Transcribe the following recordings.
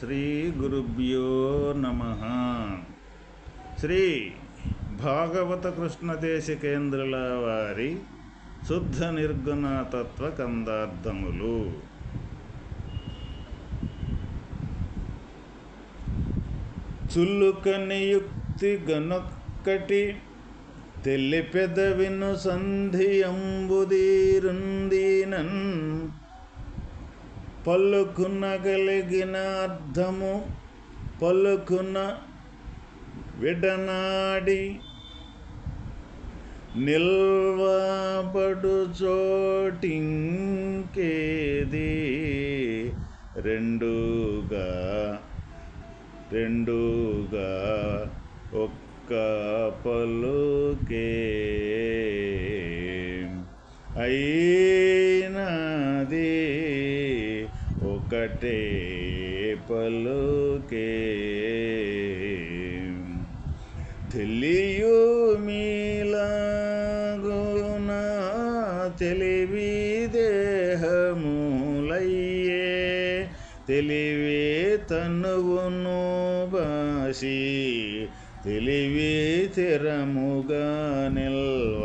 శ్రీ గురుభ్యో నమ. శ్రీ భాగవత కృష్ణదేశ కేంద్రుల వారి శుద్ధ నిర్గుణ తత్వ కందార్థములు. చుల్లుకని యుక్తి గనొక్కటి సంధి సంధియంబుదీరుందీనన్ పలుకున్న కలిగిన అర్థము పలుకున విడనాడి నిల్వపడు చోటింకేది? రెండుగా రెండుగా ఒక్క పలుకే. అయినది ఒకటే పలుకే. తెలియు మీలాగున తెలివి దేహములయ్యే. తెలివి తనువును బాసి తెలివి తెరముగా నిల్వ.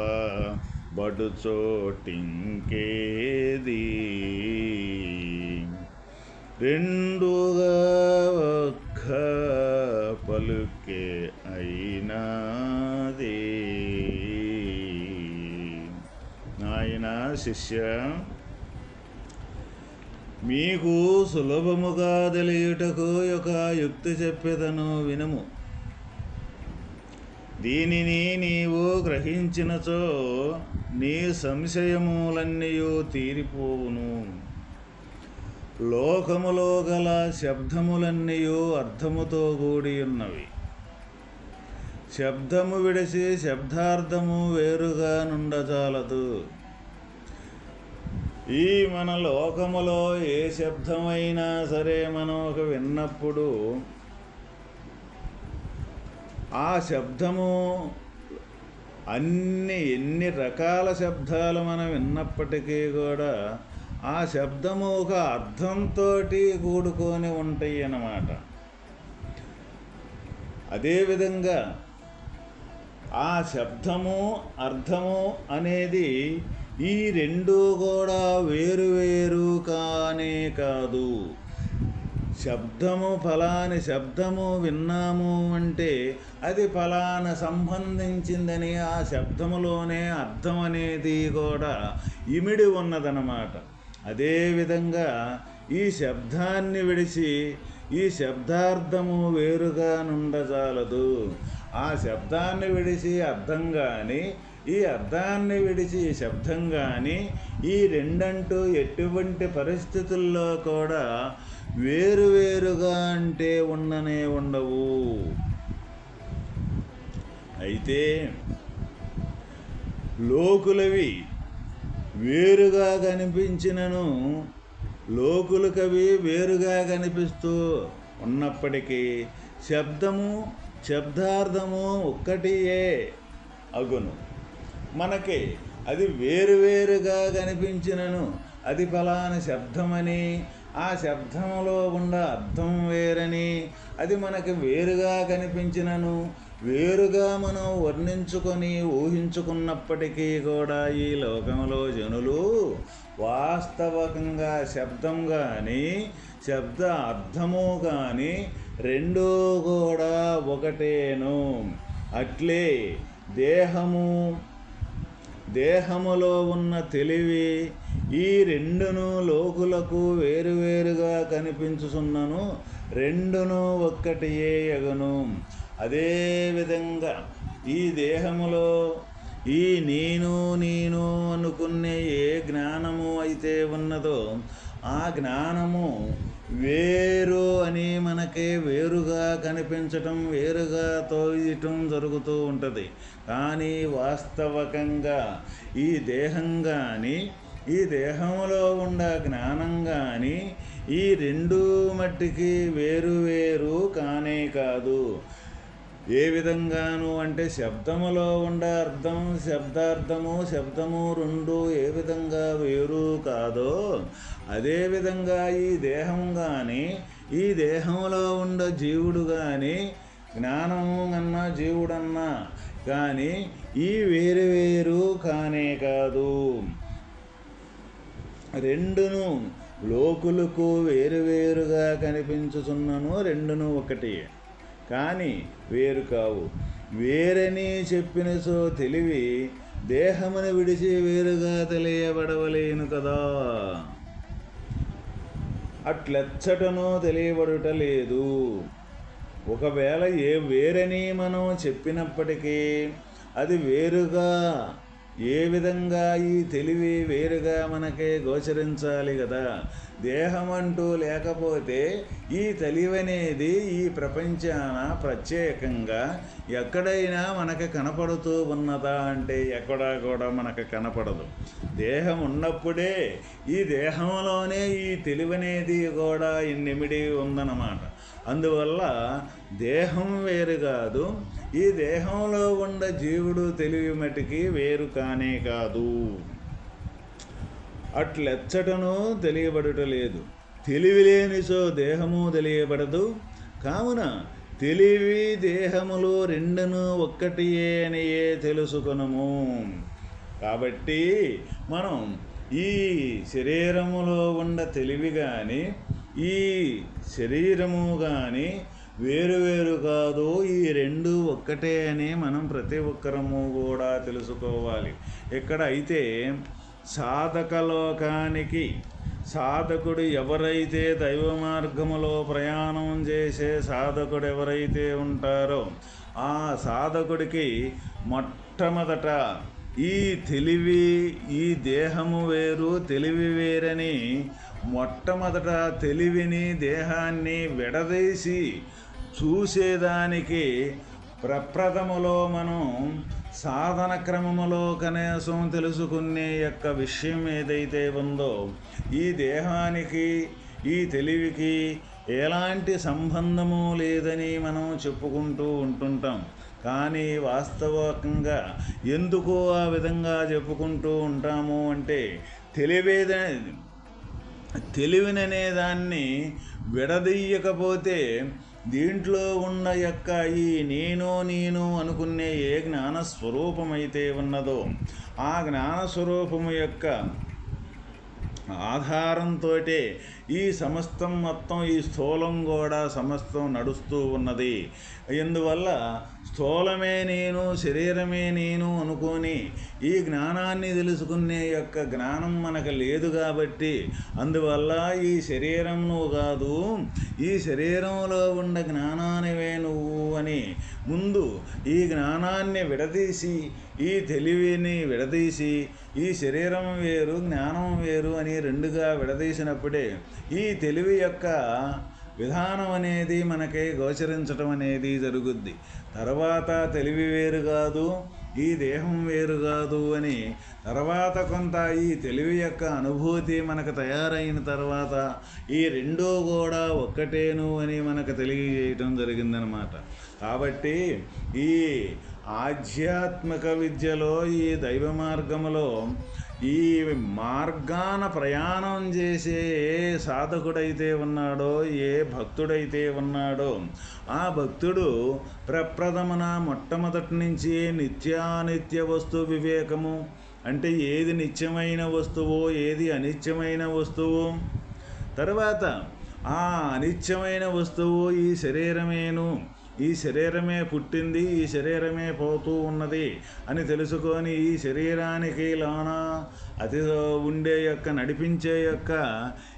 బడు చోటింకేది రెండుగా ఒక్క పలుకే అయినాది. నాయన శిష్య మీకు సులభముగా తెలియుటకు ఒక యుక్తి చెప్పేదను వినము. దీనిని నీవు గ్రహించినచో నీ సంశయములన్నీ తీరిపోవును. లోకములో గల శబ్దములన్నీ అర్థముతో కూడి ఉన్నవి శబ్దము విడిచి శబ్దార్థము వేరుగా నుండచాలదు ఈ మన లోకములో ఏ శబ్దమైనా సరే మనం ఒక విన్నప్పుడు ఆ శబ్దము అన్ని ఎన్ని రకాల శబ్దాలు మనం విన్నప్పటికీ కూడా ఆ శబ్దము ఒక అర్థంతో కూడుకొని ఉంటాయి అన్నమాట. అదేవిధంగా ఆ శబ్దము అర్థము అనేది ఈ రెండు కూడా వేరు వేరు కానే కాదు. శబ్దము ఫలాని శబ్దము విన్నాము అంటే అది ఫలాన సంబంధించిందని ఆ శబ్దములోనే అర్థం అనేది కూడా ఇమిడి ఉన్నదన్నమాట. అదేవిధంగా ఈ శబ్దాన్ని విడిచి ఈ శబ్దార్థము వేరుగా నుండజాలదు. ఆ శబ్దాన్ని విడిచి అర్థం కానీ ఈ అర్థాన్ని విడిచి శబ్దం కానీ ఈ రెండంటూ ఎటువంటి పరిస్థితుల్లో కూడా వేరువేరుగా అంటే ఉండనే ఉండవు. అయితే లోకులవి వేరుగా కనిపించినను. లోకులకవి వేరుగా కనిపిస్తూ ఉన్నప్పటికీ శబ్దము శబ్దార్థము ఒక్కటియే అగును. మనకి అది వేరువేరుగా కనిపించినను. అది ఫలాని శబ్దమని ఆ శబ్దములో ఉన్న అర్థం వేరని అది మనకి వేరుగా కనిపించినను. వేరుగా మనం వర్ణించుకొని ఊహించుకున్నప్పటికీ కూడా ఈ లోకంలో జనులు వాస్తవకంగా శబ్దం కానీ శబ్ద అర్థము కానీ రెండూ కూడా ఒకటేను. అట్లే దేహము దేహములో ఉన్న తెలివి ఈ రెండును లోకులకు వేరువేరుగా కనిపించుచున్నను రెండును ఒక్కటియే ఎగను. అదేవిధంగా ఈ దేహములో ఈ నేను నేను అనుకునే ఏ జ్ఞానము అయితే ఉన్నదో ఆ జ్ఞానము వేరు అని మనకే వేరుగా కనిపించటం వేరుగా తోయటం జరుగుతూ ఉంటుంది. కానీ వాస్తవకంగా ఈ దేహం కానీ ఈ దేహంలో ఉన్న జ్ఞానం కానీ ఈ రెండు మట్టికి వేరు వేరు కానే కాదు. ఏ విధంగాను అంటే శబ్దములో ఉండే అర్థం శబ్దార్థము శబ్దము రెండు ఏ విధంగా వేరు కాదో అదేవిధంగా ఈ దేహం కానీ ఈ దేహంలో ఉండ జీవుడు కానీ జ్ఞానము అన్నా జీవుడన్నా కానీ ఈ వేరు వేరు కానే కాదు. రెండును లోకులకు వేరువేరుగా కనిపించుచున్నను రెండును ఒకటి. కానీ వేరు కావు. వేరని చెప్పినచో తెలివి దేహమును విడిచి వేరుగా తెలియబడవలేను కదా. అట్లెచ్చటనో తెలియబడుట లేదు. ఒకవేళ ఏ వేరని మనం చెప్పినప్పటికీ అది వేరుగా ఏ విధంగా ఈ తెలివి వేరుగా మనకే గోచరించాలి కదా? దేహం అంటూ లేకపోతే ఈ తెలివనేది ఈ ప్రపంచాన ప్రత్యేకంగా ఎక్కడైనా మనకు కనపడుతూ ఉన్నదా అంటే ఎక్కడా కూడా మనకు కనపడదు. దేహం ఉన్నప్పుడే ఈ దేహంలోనే ఈ తెలివనేది కూడా ఇన్నిమిడి ఉందన్నమాట. అందువల్ల దేహం వేరు కాదు ఈ దేహంలో ఉన్న జీవుడు తెలివి మటుకి వేరు కానే కాదు. అట్లెచ్చటను తెలియబడుట లేదు. తెలివి లేనిచో దేహము తెలియబడదు. కావున తెలివి దేహములు రెండును ఒక్కటియే అనియే తెలుసుకునము. కాబట్టి మనం ఈ శరీరములో ఉన్న తెలివి కానీ ఈ శరీరము కానీ వేరు వేరు కాదు ఈ రెండు ఒక్కటే అని మనం ప్రతి ఒక్కరము కూడా తెలుసుకోవాలి. ఇక్కడ అయితే సాధకలోకానికి సాధకుడు ఎవరైతే దైవ మార్గములో ప్రయాణం చేసే సాధకుడు ఎవరైతే ఉంటారో ఆ సాధకుడికి మొట్టమొదట ఈ తెలివి ఈ దేహము వేరు తెలివి వేరని మొట్టమొదట తెలివిని దేహాన్ని విడదీసి చూసేదానికి ప్రప్రథములో మనం సాధన క్రమములో కనీసం తెలుసుకునే యొక్క విషయం ఏదైతే ఉందో ఈ దేహానికి ఈ తెలివికి ఎలాంటి సంబంధము లేదని మనం చెప్పుకుంటూ ఉంటుంటాం. కానీ వాస్తవకంగా ఎందుకు ఆ విధంగా చెప్పుకుంటూ ఉంటాము అంటే తెలివేద తెలివిననే దాన్ని విడదీయకపోతే దీంట్లో ఉన్న యొక్క ఈ నేను నేను అనుకునే ఏ జ్ఞాన స్వరూపమైతే ఉన్నదో ఆ జ్ఞానస్వరూపము యొక్క ఆధారంతో ఈ సమస్తం మొత్తం ఈ స్థూలం కూడా సమస్తం నడుస్తూ ఉన్నది. ఎందువల్ల స్థూలమే నేను శరీరమే నేను అనుకొని ఈ జ్ఞానాన్ని తెలుసుకునే యొక్క జ్ఞానం మనకు లేదు కాబట్టి అందువల్ల ఈ శరీరం కాదు ఈ శరీరంలో ఉన్న జ్ఞానానివే నువ్వు అని ముందు ఈ జ్ఞానాన్ని విడదీసి ఈ తెలివిని విడదీసి ఈ శరీరం వేరు జ్ఞానం వేరు అని రెండుగా విడదీసినప్పుడే ఈ తెలివి యొక్క విధానం అనేది మనకి గోచరించటం అనేది జరుగుద్ది. తర్వాత తెలివి వేరు కాదు ఈ దేహం వేరు కాదు అని తర్వాత కొంత ఈ తెలివి యొక్క అనుభూతి మనకు తయారైన తర్వాత ఈ రెండూ కూడా ఒక్కటేను అని మనకు తెలియజేయటం జరిగిందనమాట. కాబట్టి ఈ ఆధ్యాత్మిక విద్యలో ఈ దైవ మార్గములో ఈ మార్గాన ప్రయాణం చేసే ఏ సాధకుడైతే ఉన్నాడో ఏ భక్తుడైతే ఉన్నాడో ఆ భక్తుడు ప్రప్రథమన మొట్టమొదటి నుంచి నిత్యానిత్య వస్తు వివేకము. అంటే ఏది నిత్యమైన వస్తువు ఏది అనిత్యమైన వస్తువు. తర్వాత ఆ అనిత్యమైన వస్తువు ఈ శరీరమేను. ఈ శరీరమే పుట్టింది ఈ శరీరమే పోతూ ఉన్నది అని తెలుసుకొని ఈ శరీరానికి లోన అతి ఉండే యొక్క నడిపించే యొక్క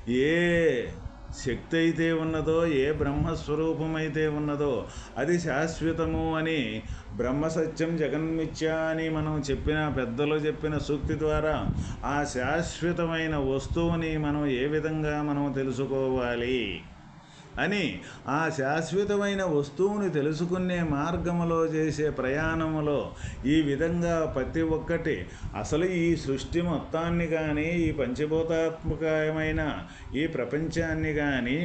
ఏ శక్తి అయితే ఉన్నదో ఏ బ్రహ్మస్వరూపమైతే ఉన్నదో అది శాశ్వతము అని బ్రహ్మసత్యం జగన్మిథ్య అని మనం చెప్పిన పెద్దలు చెప్పిన సూక్తి ద్వారా ఆ శాశ్వతమైన వస్తువుని మనం ఏ విధంగా మనం తెలుసుకోవాలి? అని ఆ శాశ్వతమైన వస్తువుని తెలుసుకునే మార్గములో చేసే ప్రయాణములో ఈ విధంగా ప్రతి ఒక్కటి అసలు ఈ సృష్టి మొత్తాన్ని కానీ ఈ పంచభూతాత్మకమైన ఈ ప్రపంచాన్ని కానీ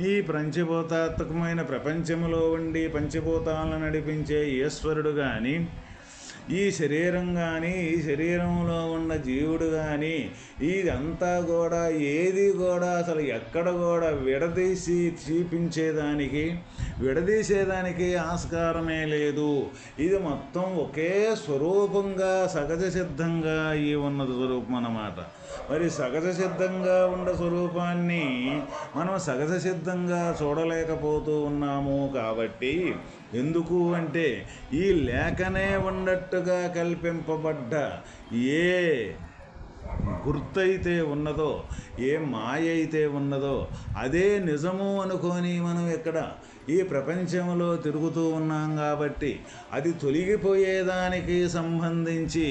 ఈ పంచభూతాత్మకమైన ప్రపంచములో ఉండి పంచభూతాలను నడిపించే ఈశ్వరుడు కానీ ఈ శరీరం కానీ ఈ శరీరంలో ఉన్న జీవుడు కానీ ఇదంతా కూడా ఏది కూడా అసలు ఎక్కడ కూడా విడదీసి చూపించేదానికి విడదీసేదానికి ఆస్కారమే లేదు. ఇది మొత్తం ఒకే స్వరూపంగా సహజ సిద్ధంగా ఈ ఉన్న స్వరూపం అన్నమాట. మరి సహజ సిద్ధంగా ఉన్న స్వరూపాన్ని మనం సహజ సిద్ధంగా చూడలేకపోతూ ఉన్నాము కాబట్టి ఎందుకు అంటే ఈ లేఖనే ఉన్నట్టుగా కల్పింపబడ్డ ఏ గుర్తయితే ఉన్నదో ఏ మాయ అయితే ఉన్నదో అదే నిజము అనుకొని మనం ఇక్కడ ఈ ప్రపంచంలో తిరుగుతూ ఉన్నాం కాబట్టి అది తొలగిపోయేదానికి సంబంధించి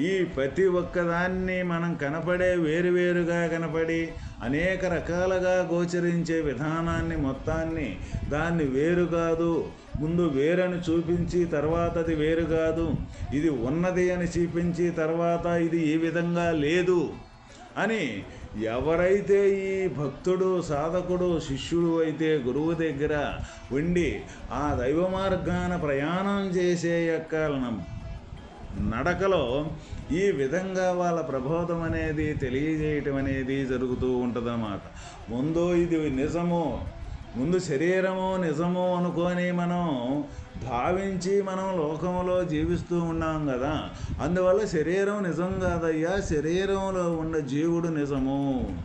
ఈ ప్రతి ఒక్కదాన్ని మనం కనపడే వేరువేరుగా కనపడి అనేక రకాలుగా గోచరించే విధానాన్ని మొత్తాన్ని దాన్ని వేరు కాదు. ముందు వేరని చూపించి తర్వాత అది వేరు కాదు. ఇది ఉన్నది అని చూపించి తర్వాత ఇది ఈ విధంగా లేదు అని ఎవరైతే ఈ భక్తుడు సాధకుడు శిష్యుడు అయితే గురువు దగ్గర ఉండి ఆ దైవ మార్గాన ప్రయాణం చేసే యొక్క నడకలో ఈ విధంగా వాళ్ళ ప్రబోధం అనేది తెలియజేయటం అనేది జరుగుతూ ఉంటుందన్నమాట. ముందు ఇది నిజము ముందు శరీరము నిజము అనుకొని మనం భావించి మనం లోకంలో జీవిస్తూ ఉన్నాం కదా అందువల్ల శరీరం నిజం కాదయ్యా శరీరంలో ఉన్న జీవుడు నిజము.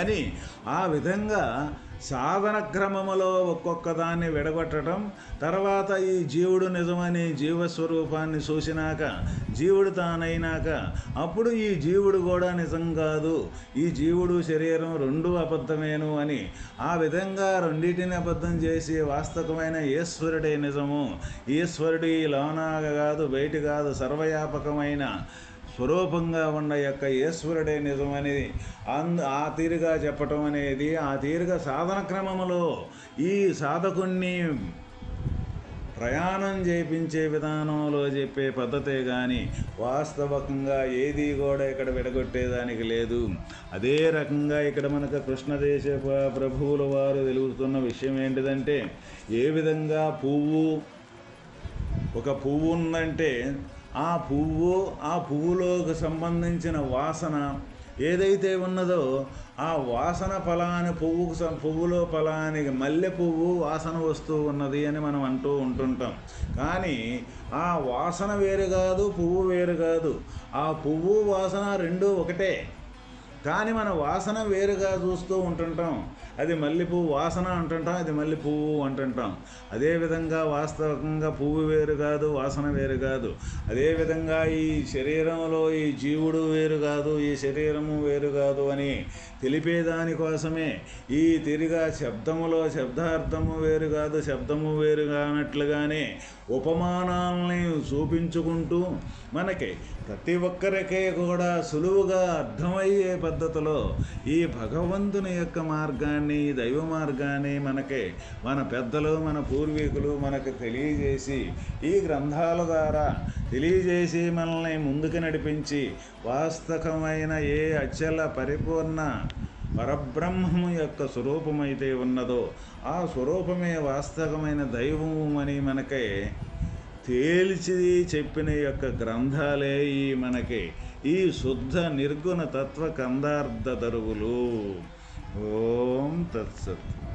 అని ఆ విధంగా సాధన క్రమములో ఒక్కొక్క దాన్ని విడగొట్టడం తర్వాత ఈ జీవుడు నిజమని జీవస్వరూపాన్ని చూసినాక జీవుడు తానైనాక అప్పుడు ఈ జీవుడు కూడా నిజం కాదు. ఈ జీవుడు శరీరం రెండు అబద్ధమేను అని ఆ విధంగా రెండింటిని అబద్ధం చేసి వాస్తవమైన ఈశ్వరుడే నిజము. ఈశ్వరుడు ఈ లోనాగ కాదు బయట కాదు సర్వవ్యాపకమైన స్వరూపంగా ఉన్న యొక్క ఈశ్వరుడే నిజమని అందు ఆ తీరుగా చెప్పటం అనేది ఆ తీరుగా సాధన క్రమంలో ఈ సాధకుణ్ణి ప్రయాణం చేయించే విధానంలో చెప్పే పద్ధతే కానీ వాస్తవకంగా ఏది కూడా ఇక్కడ విడగొట్టేదానికి లేదు. అదే రకంగా ఇక్కడ మనకు కృష్ణదేశ ప్రభువుల వారు తెలుగుతున్న విషయం ఏంటిదంటే ఏ విధంగా పువ్వు ఒక పువ్వు ఉందంటే ఆ పువ్వు ఆ పువ్వులోకి సంబంధించిన వాసన ఏదైతే ఉన్నదో ఆ వాసన ఫలాని పువ్వుకు పువ్వులో ఫలానికి మల్లె పువ్వు వాసన వస్తూ ఉన్నది అని మనం అంటూ ఉంటుంటాం. కానీ ఆ వాసన వేరు కాదు పువ్వు వేరు కాదు. ఆ పువ్వు వాసన రెండు ఒకటే. కానీ మన వాసన వేరుగా చూస్తూ ఉంటుంటాం. అది మల్లెపువ్వు వాసన అంటుంటాం అది మల్లెపువ్వు అంటుంటాం. అదేవిధంగా వాస్తవంగా పువ్వు వేరు కాదు వాసన వేరు కాదు. అదేవిధంగా ఈ శరీరంలో ఈ జీవుడు వేరు కాదు ఈ శరీరము వేరు కాదు అని తెలిపేదానికోసమే ఈ తిరిగా శబ్దములో శబ్దార్థము వేరు కాదు శబ్దము వేరు కానట్లుగానే ఉపమానాలని చూపించుకుంటూ మనకి ప్రతి ఒక్కరికే కూడా సులువుగా అర్థమయ్యే పద్ధతిలో ఈ భగవంతుని యొక్క మార్గాన్ని దైవ మార్గాన్ని మనకి మన పెద్దలు మన పూర్వీకులు మనకు తెలియజేసి ఈ గ్రంథాల ద్వారా తెలియజేసి మనల్ని ముందుకు నడిపించి వాస్తవమైన ఏ అచల పరిపూర్ణ పరబ్రహ్మము యొక్క స్వరూపమైతే ఉన్నదో ఆ స్వరూపమే వాస్తవమైన దైవము అని మనకే తేల్చి చెప్పిన యొక్క గ్రంథాలే ఈ మనకి. ఈ శుద్ధ నిర్గుణ తత్వ కందార్థ దరువులు. ओम तत्सत